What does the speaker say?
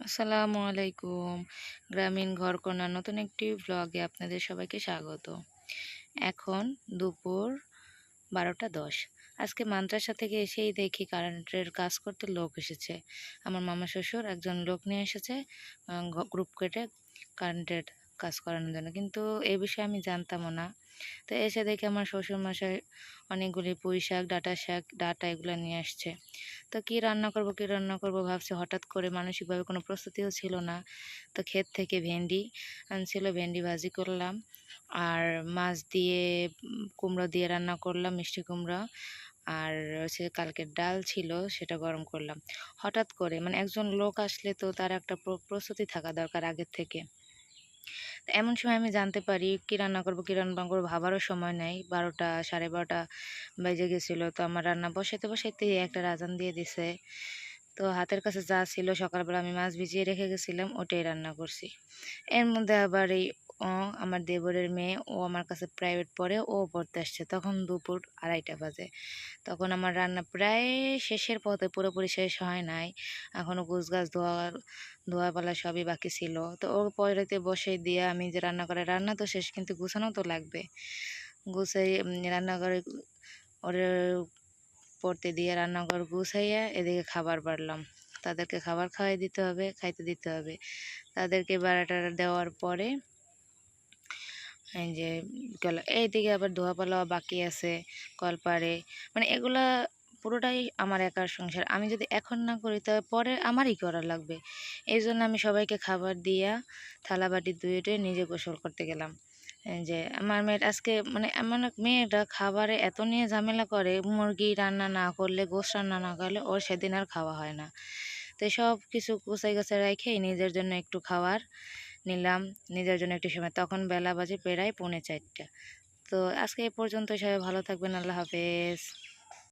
আসসালামু আলাইকুম। গ্রামীণ ঘরকন্যা নতুন একটি ব্লগে আপনাদের সবাইকে স্বাগত। এখন দুপুর বারোটা দশ। আজকে মাদ্রাসা থেকে এসেই দেখি কারেন্টের কাজ করতে লোক এসেছে। আমার মামা শ্বশুর একজন লোক নিয়ে এসেছে গ্রুপ কেটে কারেন্টের কাজ করানোর জন্য। কিন্তু এ বিষয়ে আমি জানতামও না। তো এসে দেখে আমার শ্বশুর মশাই অনেকগুলি পুঁই শাক ডাটা শাক ডাটা এগুলো নিয়ে আসছে। তো কি রান্না করব, কি রান্না করব ভাবছি, হঠাৎ করে মানসিকভাবে কোনো প্রস্তুতিও ছিল না। তো ক্ষেত থেকে ভেন্ডি আনছিল, ভেন্ডি ভাজি করলাম। আর মাছ দিয়ে কুমড়ো দিয়ে রান্না করলাম, মিষ্টি কুমড়ো। আর হচ্ছে কালকের ডাল ছিল, সেটা গরম করলাম। হঠাৎ করে মানে একজন লোক আসলে তো তার একটা প্র- প্রস্তুতি থাকা দরকার আগের থেকে। এমন সময় আমি জানতে পারি কী রান্না করব, কী রান্না করব ভাবারও সময় নেই। বারোটা, সাড়ে বারোটা বেজে গেছিল। তো আমার রান্না বসাইতে বসাইতেই একটা রাজান দিয়ে দিছে। তো হাতের কাছে যা ছিল সকালবেলা আমি মাছ ভিজিয়ে রেখে গেছিলাম, ওটাই রান্না করছি। এর মধ্যে আবার এই ও আমার দেবরের মেয়ে, ও আমার কাছে প্রাইভেট পড়ে, ও পড়তে আসছে। তখন দুপুর আড়াইটা বাজে। তখন আমার রান্না প্রায় শেষের পথে, পুরোপুরি শেষ হয় নাই। এখনও গোছ গাছ ধোয়া, ধোয়াপালা সবই বাকি ছিল। তো ও পরেতে বসে দিয়ে আমি যে রান্না করে, রান্না তো শেষ, কিন্তু গুছানো তো লাগবে। গুছাই রান্নাঘরে ওর পড়তে দিয়ে রান্নাঘর গুছাইয়া এদিকে খাবার বাড়লাম। তাদেরকে খাবার খাওয়াই দিতে হবে, খাইতে দিতে হবে। তাদেরকে বারোটা দেওয়ার পরে যে, গেল, এইদিকে আবার ধোয়াপালা বাকি আছে কলপারে মানে এগুলা পুরোটাই আমার একার সংসার। আমি যদি এখন না করি, তবে পরে আমারই করা লাগবে। এই জন্য আমি সবাইকে খাবার দিয়া থালা বাটি ধুয়ে নিজে গোসল করতে গেলাম। যে, আমার মেয়ের আজকে মানে আমার মেয়েটা খাবারে এত নিয়ে ঝামেলা করে, মুরগি রান্না না করলে, গোশ রান্না না করলে ওর সেদিন আর খাওয়া হয় না। তো সব কিছু গুছাই গাছাই রেখেই নিজের জন্য একটু খাবার নিলাম, নিজের জন্য একটু সময়। তখন বেলা বাজে প্রায় পৌনে চারটা। তো আজকে এ পর্যন্ত সবাই ভালো থাকবেন। আল্লাহ হাফেজ।